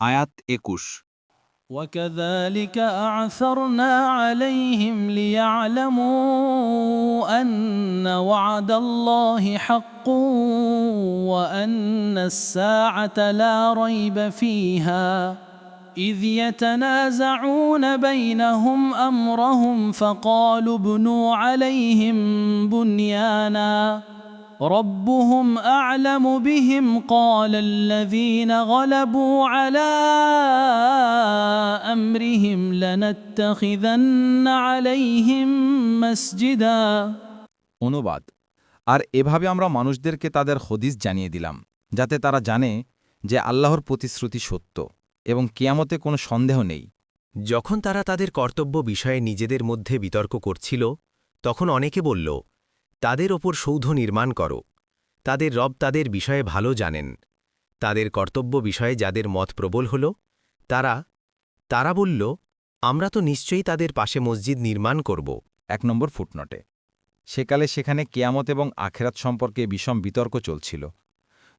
আয়াত একুশ وكذلك أعثرنا عليهم ليعلموا أن وعد الله حق وأن الساعة لا ريب فيها إذ يتنازعون بينهم أمرهم فقالوا ابنوا عليهم بنيانا ربهم أعلم بهم قال الذين غلبوا على أمرهم لنتخذن عليهم مسجدا অনুবাদ আর এভাবে আমরা মানুষদেরকে তাদের হদিস জানিয়ে দিলাম যাতে তারা জানে যে আল্লাহর প্রতিশ্রুতি সত্য এবং কিয়ামতে কোনো সন্দেহ নেই যখন তারা তাদের কর্তব্য বিষয়ে নিজেদের মধ্যে বিতর্ক করছিল তখন অনেকে বলল তাদের ওপর সৌধ নির্মাণ করো। তাদের রব তাদের বিষয়ে ভালো জানেন। তাদের কর্তব্য বিষয়ে যাদের মত প্রবল হল, তারা তারা বলল, আমরা তো নিশ্চয়ই তাদের পাশে মসজিদ নির্মাণ করব। এক নম্বর ফুটনটে। সেকালে সেখানে কেয়ামত এবং আখেরাত সম্পর্কে বিষম বিতর্ক চলছিল।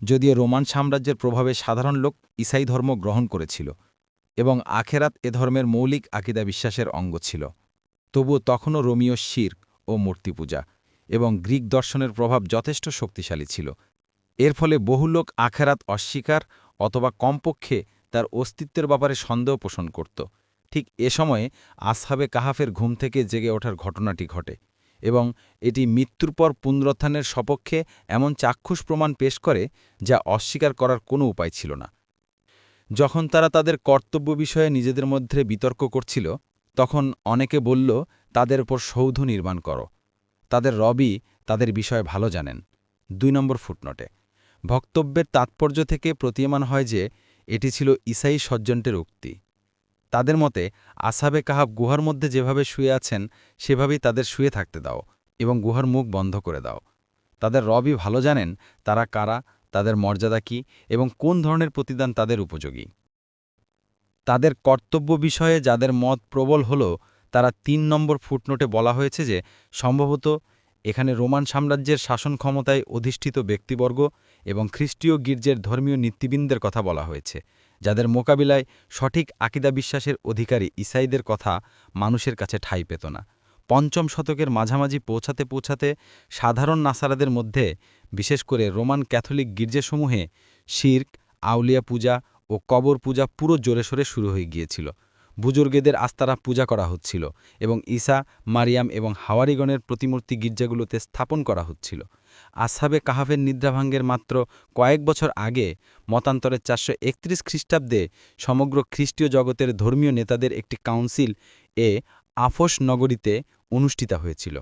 যদিও রোমান সাম্রাজ্যের প্রভাবে সাধারণ লোক ইসাই ধর্ম গ্রহণ করেছিল এবং আখেরাত এ ধর্মের মৌলিক আকিদা বিশ্বাসের অঙ্গ ছিল। তবুও তখনও রোমিও শির্ক ও মূর্তি পূজা এবং গ্রিক দর্শনের প্রভাব যথেষ্ট শক্তিশালী ছিল। এর ফলে বহু লোক আখেরাত অস্বীকার অথবা কমপক্ষে তার অস্তিত্বের ব্যাপারে সন্দেহ পোষণ করত। ঠিক এ সময়ে আসহাবে কাহাফের ঘুম থেকে জেগে ওঠার ঘটনাটি ঘটে এবং এটি মৃত্যুর পর পুনরুত্থানের সপক্ষে এমন চাক্ষুষ প্রমাণ পেশ করে যা অস্বীকার করার কোনো উপায় ছিল না। যখন তারা তাদের কর্তব্য বিষয়ে নিজেদের মধ্যে বিতর্ক করছিল, তখন অনেকে বলল, তাদের উপর সৌধ নির্মাণ করো। তাদের রবি তাদের বিষয়ে ভালো জানেন। দুই নম্বর ফুটনোটে। বক্তব্যের তাৎপর্য থেকে প্রতীয়মান হয় যে, এটি ছিল ইসাই সজ্জন্টের উক্তি। তাদের মতে, আসাবে কাহাব গুহার মধ্যে যেভাবে শুয়ে আছেন, সেভাবেই তাদের শুয়ে থাকতে দাও এবং গুহার মুখ বন্ধ করে দাও। তাদের রবই ভালো জানেন, তারা কারা, তাদের মর্যাদা কি এবং কোন ধরনের প্রতিদান তাদের উপযোগী। তাদের কর্তব্য বিষয়ে যাদের মত প্রবল হল তারা তিন নম্বর ফুটনোটে বলা হয়েছে যে, সম্ভবত এখানে রোমান সাম্রাজ্যের শাসন ক্ষমতায় অধিষ্ঠিত ব্যক্তিবর্গ এবং খ্রিস্টীয় গির্জের ধর্মীয় নীতিবৃন্দের কথা বলা হয়েছে, যাদের মোকাবিলায় সঠিক আকিদা বিশ্বাসের অধিকারী ইসাইদের কথা মানুষের কাছে ঠাঁই পেত না। পঞ্চম শতকের মাঝামাঝি পৌঁছাতে পৌঁছাতে সাধারণ নাসারাদের মধ্যে, বিশেষ করে রোমান ক্যাথলিক গির্জেসমূহে শির্ক, আউলিয়া পূজা ও কবর পূজা পুরো জোরেশোরে শুরু হয়ে গিয়েছিল। বুজুর্গেদের আস্তারা পূজা করা হচ্ছিল এবং ঈসা, মারিয়াম এবং হাওয়ারিগণের প্রতিমূর্তি গির্জাগুলোতে স্থাপন করা হচ্ছিল। আসহাবে কাহাফের নিদ্রাভাঙ্গের মাত্র কয়েক বছর আগে মতান্তরের চারশো একত্রিশ খ্রিস্টাব্দে সমগ্র খ্রিস্টীয় জগতের ধর্মীয় নেতাদের একটি কাউন্সিল এ আফস নগরীতে অনুষ্ঠিত হয়েছিল।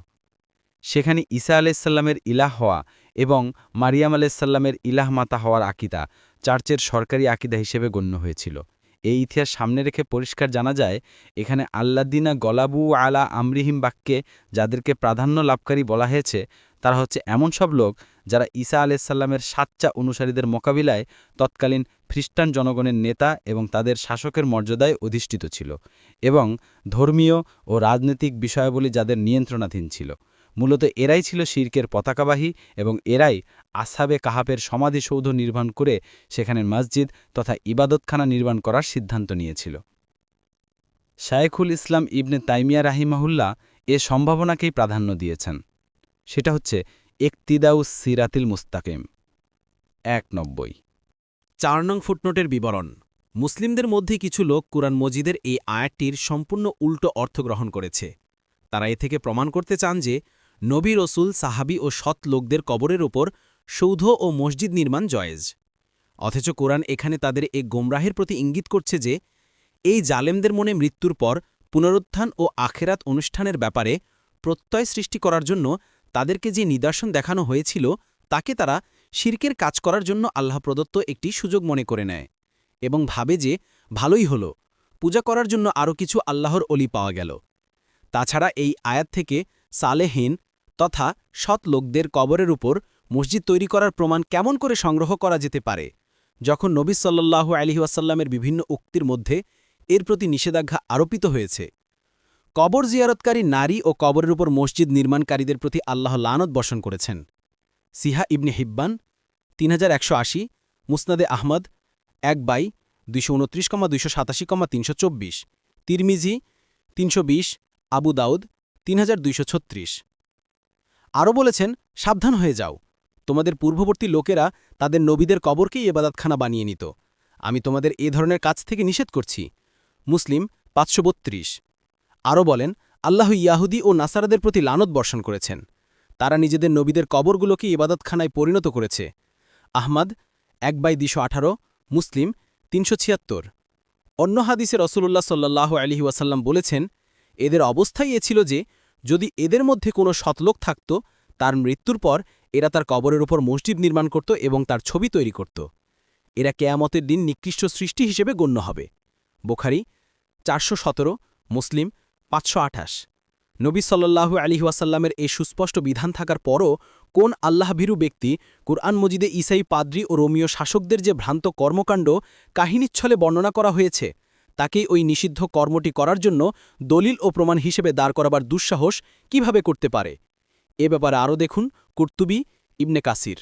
সেখানে ঈসা আলাইসাল্লামের ইলাহ হওয়া এবং মারিয়াম আলাইসাল্লামের ইলাহ মাতা হওয়ার আকিদা চার্চের সরকারি আকিদা হিসেবে গণ্য হয়েছিল। এই ইতিহাস সামনে রেখে পরিষ্কার জানা যায়, এখানে আল্লাদিনা গলাবু আলা আমরিহিম বাক্যে যাদেরকে প্রাধান্য লাভকারী বলা হয়েছে, তারা হচ্ছে এমন সব লোক যারা ঈসা আলাইসাল্লামের সাচ্চা অনুসারীদের মোকাবিলায় তৎকালীন খ্রিস্টান জনগণের নেতা এবং তাদের শাসকের মর্যাদায় অধিষ্ঠিত ছিল এবং ধর্মীয় ও রাজনৈতিক বিষয়াবলী যাদের নিয়ন্ত্রণাধীন ছিল। মূলত এরাই ছিল শির্কের পতাকাবাহী এবং এরাই আসাবে কাহাপের সমাধিসৌধ নির্মাণ করে সেখানে মসজিদ তথা ইবাদতখানা নির্মাণ করার সিদ্ধান্ত নিয়েছিল। শায়েখুল ইসলাম ইবনে তাইমিয়া রাহিমাহুল্লাহ এ সম্ভাবনাকেই প্রাধান্য দিয়েছেন। সেটা হচ্ছে একতিদাউস সিরাতিল মুস্তাকিম। এক নব্বই। চার নং ফুটনোটের বিবরণ। মুসলিমদের মধ্যে কিছু লোক কুরআন মজিদের এই আয়াতটির সম্পূর্ণ উল্টো অর্থ গ্রহণ করেছে। তারা এ থেকে প্রমাণ করতে চান যে নবী রসুল, সাহাবি ও সৎ লোকদের কবরের ওপর সৌধ ও মসজিদ নির্মাণ জয়েজ। অথচ কোরআন এখানে তাদের এ গোমরাহের প্রতি ইঙ্গিত করছে যে, এই জালেমদের মনে মৃত্যুর পর পুনরুত্থান ও আখেরাত অনুষ্ঠানের ব্যাপারে প্রত্যয় সৃষ্টি করার জন্য তাদেরকে যে নিদর্শন দেখানো হয়েছিল, তাকে তারা শির্কের কাজ করার জন্য আল্লাহ প্রদত্ত একটি সুযোগ মনে করে নেয় এবং ভাবে যে, ভালোই হল। পূজা করার জন্য আরও কিছু আল্লাহর অলি পাওয়া গেল। তাছাড়া এই আয়াত থেকে সালেহীন তথা সৎ লোকদের কবরের উপর মসজিদ তৈরি করার প্রমাণ কেমন করে সংগ্রহ করা যেতে পারে? যখন নবী সাল্লাল্লাহু আলহি ওয়াসাল্লামের বিভিন্ন উক্তির মধ্যে এর প্রতি নিষেধাজ্ঞা আরোপিত হয়েছে। কবর জিয়ারতকারী নারী ও কবরের উপর মসজিদ নির্মাণকারীদের প্রতি আল্লাহ লানত বর্ষণ করেছেন। সিহা ইবনে হিব্বান, তিন হাজার একশো আশি, মুসনাদে আহমদ, এক বাই দুইশো উনত্রিশ কমা দুইশো সাতাশি কমা তিনশো চব্বিশ। তিরমিজি, তিনশো বিশ, আবু দাউদ ছত্রিশ। আরও বলেছেন, সাবধান হয়ে যাও। তোমাদের পূর্ববর্তী লোকেরা তাদের নবীদের কবরকেই এবাদাতখানা বানিয়ে নিত। আমি তোমাদের এ ধরনের কাজ থেকে নিষেধ করছি। মুসলিম, পাঁচশো বত্রিশ। আরও বলেন, আল্লাহ ইয়াহুদি ও নাসারাদের প্রতি লানত বর্ষণ করেছেন। তারা নিজেদের নবীদের কবরগুলোকে ইবাদতখানায় পরিণত করেছে। আহমাদ, এক বাই দুশো আঠারো। মুসলিম, তিনশো ছিয়াত্তর। অন্য হাদিসে রসুল্লাহ সাল্লাহ আলহি ওয়াসাল্লাম বলেছেন, এদের অবস্থাই এ ছিল যে যদি এদের মধ্যে কোনো সতলোক থাকত, তার মৃত্যুর পর এরা তার কবরের উপর মসজিদ নির্মাণ করত এবং তার ছবি তৈরি করত। এরা কেয়ামতের দিন নিকৃষ্ট সৃষ্টি হিসেবে গণ্য হবে। বোখারি, চারশো সতেরো, মুসলিম, পাঁচশো আঠাশ। নবী সাল্লাল্লাহু আলী ওয়াসাল্লামের এই সুস্পষ্ট বিধান থাকার পরও কোন আল্লাহভীরু ব্যক্তি কুরআন মজিদে ইসাই পাদ্রি ও রোমীয় শাসকদের যে ভ্রান্ত কর্মকাণ্ড, কাহিনীচ্ছলে বর্ণনা করা হয়েছে তাকেই ওই নিষিদ্ধ কর্মটি করার জন্য দলিল ও প্রমাণ হিসেবে দাঁড় করাবার দুঃসাহস কীভাবে করতে পারে? এ ব্যাপারে আরও দেখুন কুর্তুবি ইবনে কাসির।